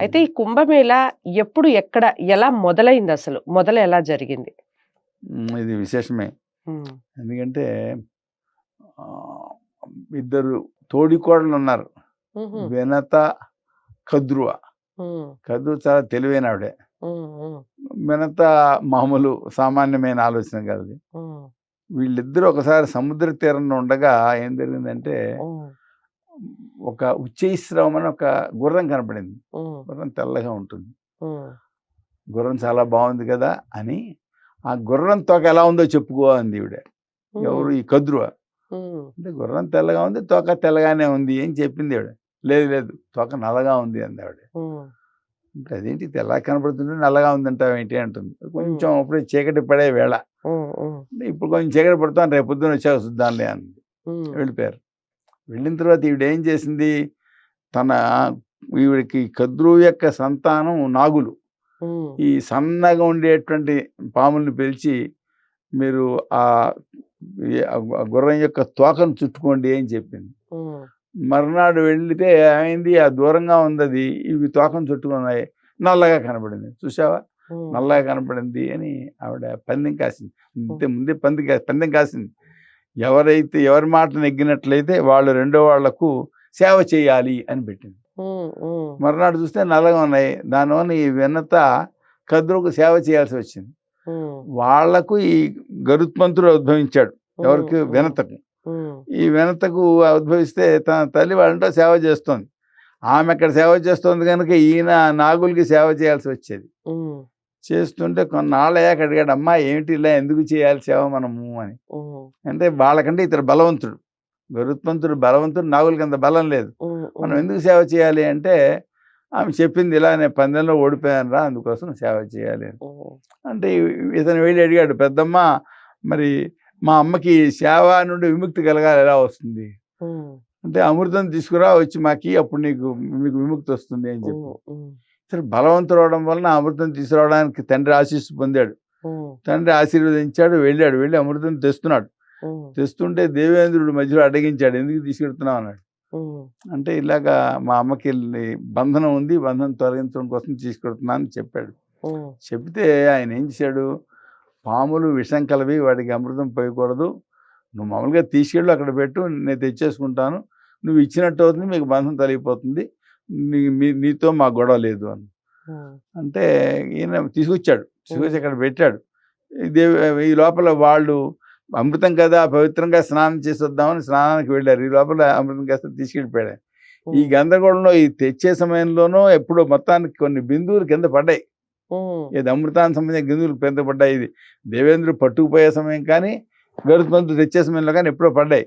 అయితే ఈ కుంభమేళ ఎప్పుడు ఎక్కడ ఎలా మొదలైంది అసలు? మొదలు ఎలా జరిగింది? ఇది విశేషమే. ఎందుకంటే ఇద్దరు తోడికోడలు ఉన్నారు వినత కద్రువ. కద్రు చాలా తెలివైన ఆవిడే వినత మామూలు సామాన్యమైన ఆలోచన కాదు వీళ్ళిద్దరూ ఒకసారి సముద్ర తీరంలో ఉండగా ఏం జరిగిందంటే ఒక ఉచ్చైశ్రవం అని ఒక గుర్రం కనపడింది. గుర్రం తెల్లగా ఉంటుంది. గుర్రం చాలా బాగుంది కదా అని ఆ గుర్రం తోక ఎలా ఉందో చెప్పుకో అంది ఈవిడ. ఎవరు ఈ కద్రువ అంటే గుర్రం తెల్లగా ఉంది తోక తెల్లగానే ఉంది అని చెప్పింది ఆవిడ లేదు లేదు తోక నల్లగా ఉంది అంది ఆవిడ. ఇంకా అదేంటి తెల్లగా కనపడుతుంది నల్లగా ఉంది అంటావు ఏంటి అంటుంది. కొంచెం అప్పుడే చీకటి పడే వేళ. అంటే ఇప్పుడు కొంచెం చీకటి పడుతాను రేపు పొద్దున్న వచ్చాక చూద్దాంలే అంది. వెళ్ళిపోయారు. వెళ్ళిన తర్వాత ఈవిడ ఏం చేసింది? తన ఈవిడికి కద్రువు యొక్క సంతానం నాగులు. ఈ సన్నగా ఉండేటువంటి పాముల్ని పిలిచి మీరు ఆ గుర్రం యొక్క తోకను చుట్టుకోండి అని చెప్పింది. మర్నాడు వెళితే ఏమైంది? ఆ దూరంగా ఉంది అది ఇవి తోకను చుట్టుకున్నాయి. నల్లగా కనబడింది. చూసావా నల్లగా కనపడింది అని ఆవిడ పందెం కాసింది. అంతే ముందే పంది కా పందెం కాసింది. ఎవరైతే ఎవరి మాట నెగ్గినట్లయితే వాళ్ళు రెండో వాళ్ళకు సేవ చేయాలి అని పెట్టింది. మర్నాడు చూస్తే నల్లగా ఉన్నాయి. దానివల్ల ఈ వినత కద్రుకు సేవ చేయాల్సి వచ్చింది. వాళ్ళకు ఈ గరుత్మంతుడు ఉద్భవించాడు. ఎవరికి? వినతకు. ఈ వినతకు ఉద్భవిస్తే తన తల్లి వాళ్ళంటే సేవ చేస్తోంది. ఆమె అక్కడ సేవ చేస్తోంది కనుక ఈయన నాగులకి సేవ చేయాల్సి వచ్చేది. చేస్తుంటే కొన్నాళ్ళయ్యాక అడిగాడు అమ్మా ఏమిటి ఇలా ఎందుకు చేయాలి సేవ మనము? అని. అంటే వాళ్ళకంటే ఇతడు బలవంతుడు. గరుత్మంతుడు బలవంతుడు నాగులకి అంత బలం లేదు. మనం ఎందుకు సేవ చేయాలి అంటే ఆమె చెప్పింది ఇలా నేను పందెంలో ఓడిపోయాను రా అందుకోసం సేవ చేయాలి అంటే ఇతను వెళ్ళి అడిగాడు పెద్దమ్మ మరి మా అమ్మకి సేవ నుండి విముక్తి కలగాలి ఎలా వస్తుంది? అంటే అమృతం తీసుకురా వచ్చి మాకి అప్పుడు నీకు మీకు విముక్తి వస్తుంది అని చెప్పి. సరే బలవంతుడు అవడం వలన అమృతం తీసుకురావడానికి తండ్రి ఆశీస్సు పొందాడు. తండ్రి ఆశీర్వదించాడు వెళ్ళాడు వెళ్ళి అమృతం తెస్తున్నాడు. తెస్తుంటే దేవేంద్రుడు మధ్యలో అడిగించాడు ఎందుకు తీసుకెడుతున్నావు అన్నాడు. అంటే ఇలాగా మా అమ్మకి బంధనం ఉంది బంధనం తొలగించడం కోసం తీసుకెడుతున్నాను అని చెప్పాడు. చెప్తే ఆయన ఏం చేశాడు? పాములు విషం కలవి వాడికి అమృతం పోయకూడదు. నువ్వు మామూలుగా తీసుకెళ్ళు అక్కడ పెట్టు నేను తెచ్చేసుకుంటాను. నువ్వు ఇచ్చినట్టు అవుతుంది మీకు బంధం తొలగిపోతుంది. నీ మీ- నీతో మా గొడవ లేదు అని అంటే ఈయన తీసుకొచ్చాడు. తీసుకొచ్చి అక్కడ పెట్టాడు. ఇదే ఈ లోపల వాళ్ళు అమృతం కదా పవిత్రంగా స్నానం చేసి వద్దామని స్నానానికి వెళ్ళారు. ఈ లోపల అమృతం కాస్త తీసుకెళ్ళిపోయాడు. ఈ గందరగోళంలో ఈ తెచ్చే సమయంలోనూ ఎప్పుడో మొత్తానికి కొన్ని బిందువులు కింద పడ్డాయి. ఇది అమృతానికి సంబంధించిన గింజలు పెద్ద పడ్డాయి. ఇది దేవేంద్రుడు పట్టుకుపోయే సమయం కానీ గరుత్మంతుడు తెచ్చే సమయంలో కానీ ఎప్పుడో పడ్డాయి.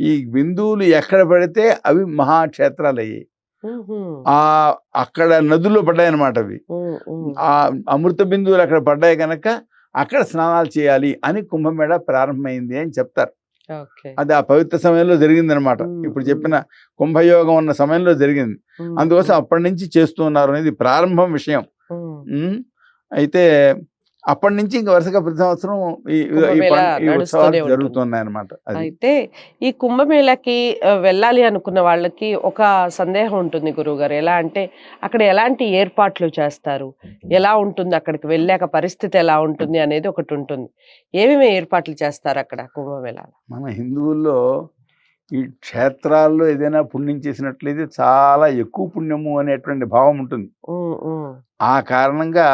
ఈ బిందువులు ఎక్కడ పడితే అవి మహాక్షేత్రాలు అయ్యాయి ఆ అక్కడ నదుల్లో పడ్డాయి అన్నమాట అవి ఆ అమృత బిందువులు అక్కడ పడ్డాయి కనుక అక్కడ స్నానాలు చేయాలి అని కుంభమేళ ప్రారంభమైంది అని చెప్తారు. అది ఆ పవిత్ర సమయంలో జరిగిందనమాట ఇప్పుడు చెప్పిన కుంభయోగం ఉన్న సమయంలో జరిగింది. అందుకోసం అప్పటి నుంచి చేస్తూ ఉన్నారు అనేది ప్రారంభం విషయం. అయితే అప్పటి నుంచి ఇంక వరుసగా ప్రతి సంవత్సరం ఈ ఉత్సవాలు. జరుగుతున్నాయి అనమాట అయితే ఈ కుంభమేళకి వెళ్ళాలి అనుకున్న వాళ్ళకి ఒక సందేహం ఉంటుంది గురువుగారు. ఎలా అంటే అక్కడ ఎలాంటి ఏర్పాట్లు చేస్తారు? ఎలా ఉంటుంది? అక్కడికి వెళ్ళాక పరిస్థితి ఎలా ఉంటుంది అనేది ఒకటి ఉంటుంది. ఏమేమి ఏర్పాట్లు చేస్తారు అక్కడ కుంభమేళ మన హిందువుల్లో ఈ క్షేత్రాల్లో ఏదైనా పుణ్యం చేసినట్లయితే చాలా ఎక్కువ పుణ్యము అనేటువంటి భావం ఉంటుంది. ఆ కారణంగా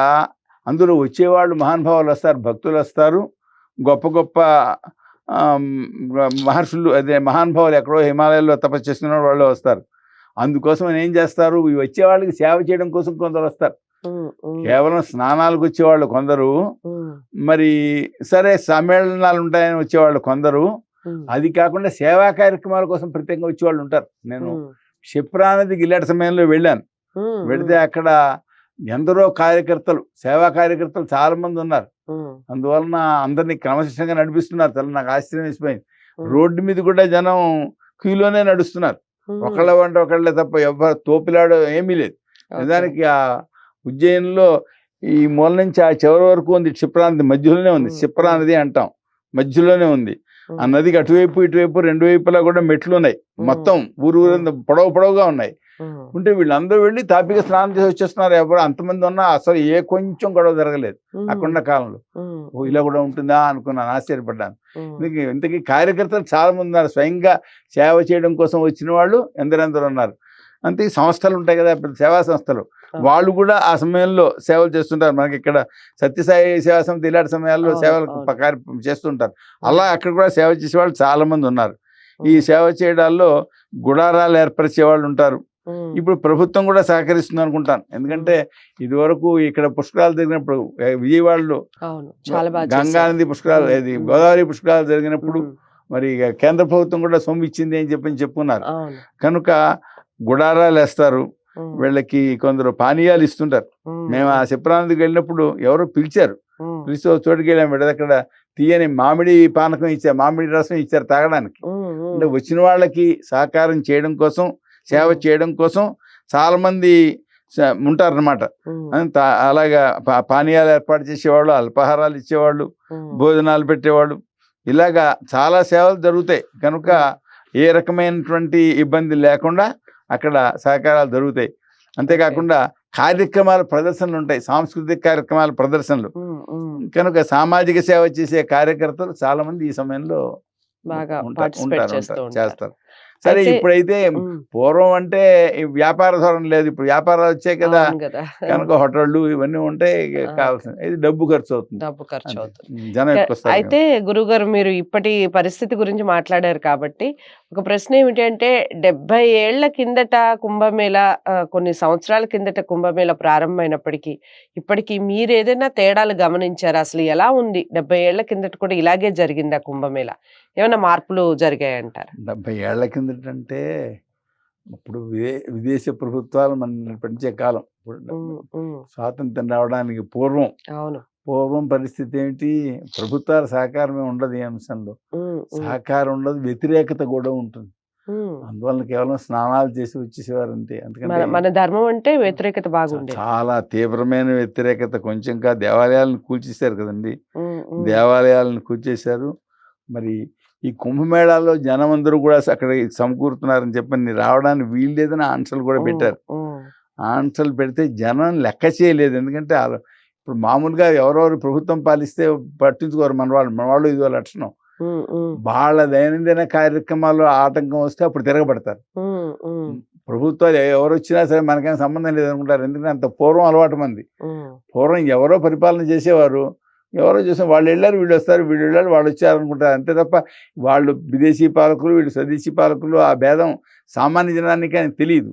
అందులో వచ్చేవాళ్ళు మహానుభావులు వస్తారు భక్తులు వస్తారు గొప్ప గొప్ప మహర్షులు అదే మహానుభావులు ఎక్కడో హిమాలయాల్లో తపస్సు చేసుకున్న వాళ్ళు వస్తారు. అందుకోసం ఏం చేస్తారు? వచ్చే వాళ్ళకి సేవ చేయడం కోసం కొందరు వస్తారు కేవలం స్నానాలకు వచ్చేవాళ్ళు కొందరు. మరి సరే సమ్మేళనాలు ఉంటాయని వచ్చేవాళ్ళు కొందరు. అది కాకుండా సేవా కార్యక్రమాల కోసం ప్రత్యేకంగా వచ్చేవాళ్ళు ఉంటారు. నేను ఉమ్, క్షిప్రా నదికి వెళ్ళే సమయంలో వెళ్ళాను. వెళితే అక్కడ ఎందరో కార్యకర్తలు సేవా కార్యకర్తలు చాలా మంది ఉన్నారు అందువలన అందరినీ క్రమశిక్షణగా నడిపిస్తున్నారు. చాలా నాకు ఆశ్చర్యం వేసిపోయింది. రోడ్డు మీద కూడా జనం క్యూలోనే నడుస్తున్నారు. ఒకళ్ళ వంట ఒకళ్ళే తప్ప ఎవరు తోపిలాడు ఏమీ లేదు. నిజానికి ఆ ఉజ్జయిన్లో ఈ మూల నుంచి ఆ చివరి వరకు ఉంది క్షిప్రా నది మధ్యలోనే ఉంది. క్షిప్రా నది అంటాం. మధ్యలోనే ఉంది. ఆ. నదికి అటువైపు ఇటువైపు రెండు వైపులా కూడా మెట్లు ఉన్నాయి. మొత్తం ఊరు ఊరంతా పొడవు పొడవుగా ఉన్నాయి. ఉంటే వీళ్ళందరూ వెళ్ళి తాపిగా స్నానం చేసి వచ్చేస్తున్నారు. ఎవరు అంతమంది ఉన్నా అసలు ఏ కొంచెం గొడవ జరగలేదు. అక్కడున్న కాలంలో. ఓ ఇలా కూడా ఉంటుందా అనుకున్నాను ఆశ్చర్యపడ్డాను. ఉమ్, ఇంతకీ కార్యకర్తలు చాలా మంది ఉన్నారు. స్వయంగా సేవ చేయడం కోసం వచ్చిన వాళ్ళు ఎందరెందరు ఉన్నారు. అంతే సంస్థలు ఉంటాయి కదా పెద్ద సేవా సంస్థలు. వాళ్ళు కూడా ఆ సమయంలో సేవలు చేస్తుంటారు. మనకి ఇక్కడ సత్యసాయి సేవా సమితి ఇలాంటి సమయాల్లో సేవలు చేస్తుంటారు. అలా అక్కడ కూడా సేవ చేసే వాళ్ళు చాలా మంది ఉన్నారు. ఈ సేవ చేయడాల్లో గుడారాలు ఏర్పరిచే వాళ్ళు ఉంటారు. ఇప్పుడు ప్రభుత్వం కూడా సహకరిస్తుంది అనుకుంటాను. ఎందుకంటే ఇదివరకు ఇక్కడ పుష్కరాలు జరిగినప్పుడు విజయవాడలో గంగా. నది పుష్కరాలు ఇది. గోదావరి పుష్కరాలు జరిగినప్పుడు మరి కేంద్ర ప్రభుత్వం కూడా సొమ్ము ఇచ్చింది అని చెప్పి చెప్పుకున్నారు కనుక గుడారాలు వేస్తారు వీళ్ళకి కొందరు పానీయాలు ఇస్తుంటారు. మేము ఆ శిప్రానందకి వెళ్ళినప్పుడు ఎవరో పిలిచారు. పిలిచి చోటుకి వెళ్ళాము అక్కడ తీయని మామిడి పానకం ఇచ్చారు మామిడి రసం ఇచ్చారు తాగడానికి. అంటే వచ్చిన వాళ్ళకి సహకారం చేయడం కోసం సేవ. చేయడం కోసం చాలా మంది ఉమ్, అంత అలాగా పానీయాలు ఏర్పాటు చేసేవాళ్ళు అల్పాహారాలు ఇచ్చేవాళ్ళు భోజనాలు పెట్టేవాళ్ళు. ఇలాగా చాలా సేవలు జరుగుతాయి. కనుక ఏ రకమైనటువంటి ఇబ్బంది లేకుండా అక్కడ సహకారాలు జరుగుతాయి. అంతేకాకుండా కార్యక్రమాల ప్రదర్శనలు ఉంటాయి. సాంస్కృతిక కార్యక్రమాల ప్రదర్శనలు. కనుక సామాజిక సేవ చేసే కార్యకర్తలు చాలా మంది ఈ సమయంలో బాగా ఉంటారు, ఉంటారు, ఉంటారు. చేస్తారు. సరే ఇప్పుడైతే పూర్వం అంటే వ్యాపార ధోరణి లేదు. ఇప్పుడు వ్యాపారాలు వచ్చాయి కదా. కనుక హోటళ్ళు ఇవన్నీ ఉంటాయి. కావాల్సింది ఇది డబ్బు ఖర్చు అవుతుంది. డబ్బు ఖర్చు. అవుతుంది. జనం అయితే గురుగారు మీరు ఇప్పటి పరిస్థితి గురించి మాట్లాడారు కాబట్టి ఒక ప్రశ్న ఏమిటి అంటే డెబ్బై ఏళ్ళ కిందట కుంభమేళ కొన్ని సంవత్సరాల కిందట కుంభమేళ ప్రారంభమైనప్పటికీ ఇప్పటికి మీరు ఏదైనా తేడాలు గమనించారా? అసలు ఎలా ఉంది? డెబ్బై ఏళ్ళ కిందట కూడా ఇలాగే జరిగిందా కుంభమేళ? ఏమైనా మార్పులు జరిగాయంటారు? డెబ్బై ఏళ్ళ కిందటంటే ఇప్పుడు విదే విదేశీ ప్రభుత్వాలు మన నడిపించే కాలం. స్వాతంత్రం రావడానికి పూర్వం అవును. పూర్వం పరిస్థితి ఏంటి ప్రభుత్వాల సహకారమే ఉండదు ఈ అంశంలో. సహకారం ఉండదు వ్యతిరేకత కూడా ఉంటుంది. అందువల్ల కేవలం స్నానాలు చేసి వచ్చేసేవారు అంతే. మన అందుకంటే మన ధర్మం అంటే వ్యతిరేకత బాగుండేది. చాలా తీవ్రమైన వ్యతిరేకత. కొంచెం కా దేవాలయాలను కూల్చేశారు కదండి. దేవాలయాలను కూల్చేశారు. మరి ఈ కుంభమేళాలో జనం అందరూ కూడా అక్కడ సమకూరుతున్నారని చెప్పని రావడానికి వీలు లేదని ఆంక్షలు కూడా పెట్టారు. ఆంక్షలు పెడితే జనం లెక్క చేయలేదు. ఎందుకంటే ఇప్పుడు మామూలుగా ఎవరెవరు ప్రభుత్వం పాలిస్తే పట్టించుకోరు మన వాళ్ళు. మన వాళ్ళు ఇదో లక్షణం. వాళ్ళ దైనందిన కార్యక్రమాల్లో ఆటంకం వస్తే అప్పుడు తిరగబడతారు. ప్రభుత్వాలు ఎవరు వచ్చినా సరే మనకేం సంబంధం లేదనుకుంటారు. ఎందుకంటే అంత పూర్వం అలవాటు మంది. పూర్వం ఎవరో పరిపాలన చేసేవారు. ఎవరో చేసే వాళ్ళు వెళ్ళారు వీళ్ళు వస్తారు వీళ్ళు వెళ్ళారు వాళ్ళు వచ్చారు అనుకుంటారు అంతే తప్ప వాళ్ళు విదేశీ పాలకులు వీళ్ళు స్వదేశీ పాలకులు ఆ భేదం సామాన్య జనానికి అని తెలియదు.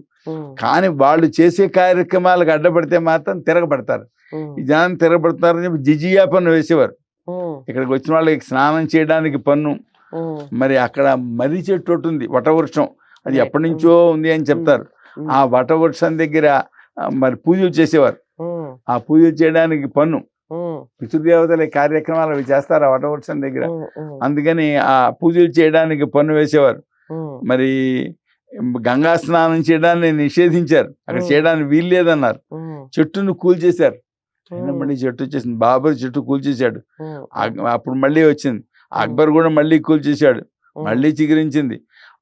కానీ వాళ్ళు చేసే కార్యక్రమాలకు అడ్డపడితే మాత్రం తిరగబడతారు. ఈ జనం తిరగబడతారని చెప్పి జిజియా పన్ను వేసేవారు. ఇక్కడికి వచ్చిన వాళ్ళకి స్నానం చేయడానికి పన్ను. మరి అక్కడ మర్రి చెట్టు ఉంది వటవృక్షం. అది. ఎప్పటి నుంచో ఉంది అని చెప్తారు. ఆ వటవృక్షం దగ్గర మరి పూజలు చేసేవారు. ఆ పూజలు చేయడానికి పన్ను. పితృదేవతల కార్యక్రమాలు అవి చేస్తారు ఆ వటవృక్షం దగ్గర? అందుకని ఆ పూజలు చేయడానికి పన్ను వేసేవారు. మరి గంగా స్నానం చేయడాన్ని నిషేధించారు. అక్కడ. చేయడానికి వీలు లేదన్నారు. చెట్టును కూల్చేశారు మళ్ళీ చెట్టు వచ్చేసింది. బాబర్ చెట్టు కూల్చేశాడు అప్పుడు మళ్ళీ వచ్చింది. అక్బర్ కూడా మళ్ళీ కూల్చేశాడు మళ్ళీ చిగురించింది.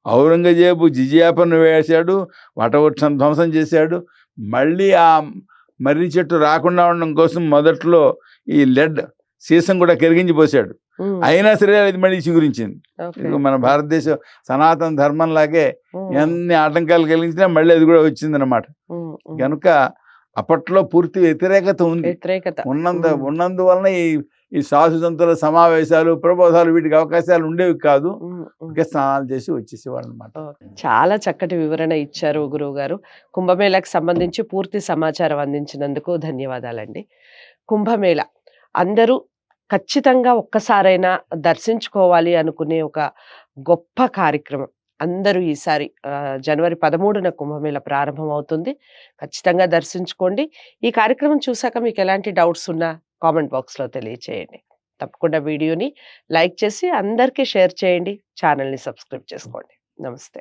ఔరంగజేబు జిజియాపను వేశాడు. వటవృక్షం ధ్వంసం చేశాడు. మళ్ళీ ఆ మర్రి చెట్టు రాకుండా ఉండడం కోసం మొదట్లో ఈ లెడ్ సీసం కూడా కరిగించి పోసాడు. అయినా సరే అది మళ్ళీ చిగురించింది. మన భారతదేశం సనాతన ధర్మం లాగే ఉమ్, ఎన్ని ఆటంకాలు కలిగించినా మళ్ళీ అది కూడా వచ్చిందనమాట ఉమ్, ఉమ్, కనుక అప్పట్లో పూర్తి వ్యతిరేకత ఉంది. వ్యతిరేకత. ఉన్నందు. ఉన్నందువలన ఈ ఈ సాధు సంతుల సమావేశాలు ప్రబోధాలు వీటికి అవకాశాలు ఉండేవి కాదు. ఇంకా స్నానాలు చేసి వచ్చేసేవాళ్ళు అనమాట చాలా చక్కటి వివరణ ఇచ్చారు గురువు గారు కుంభమేళకు సంబంధించి పూర్తి సమాచారం అందించినందుకు ధన్యవాదాలండి. కుంభమేళ. అందరూ ఖచ్చితంగా ఒక్కసారైనా దర్శించుకోవాలి అనుకునే ఒక గొప్ప కార్యక్రమం. అందరూ ఈసారి జనవరి పదమూడున కుంభమేళ ప్రారంభం అవుతుంది ఖచ్చితంగా దర్శించుకోండి. ఈ కార్యక్రమం చూసాక మీకు ఎలాంటి డౌట్స్ ఉన్నా కామెంట్ బాక్స్లో తెలియచేయండి. తప్పకుండా వీడియోని లైక్ చేసి అందరికీ షేర్ చేయండి. ఛానల్ని సబ్స్క్రైబ్ చేసుకోండి. నమస్తే.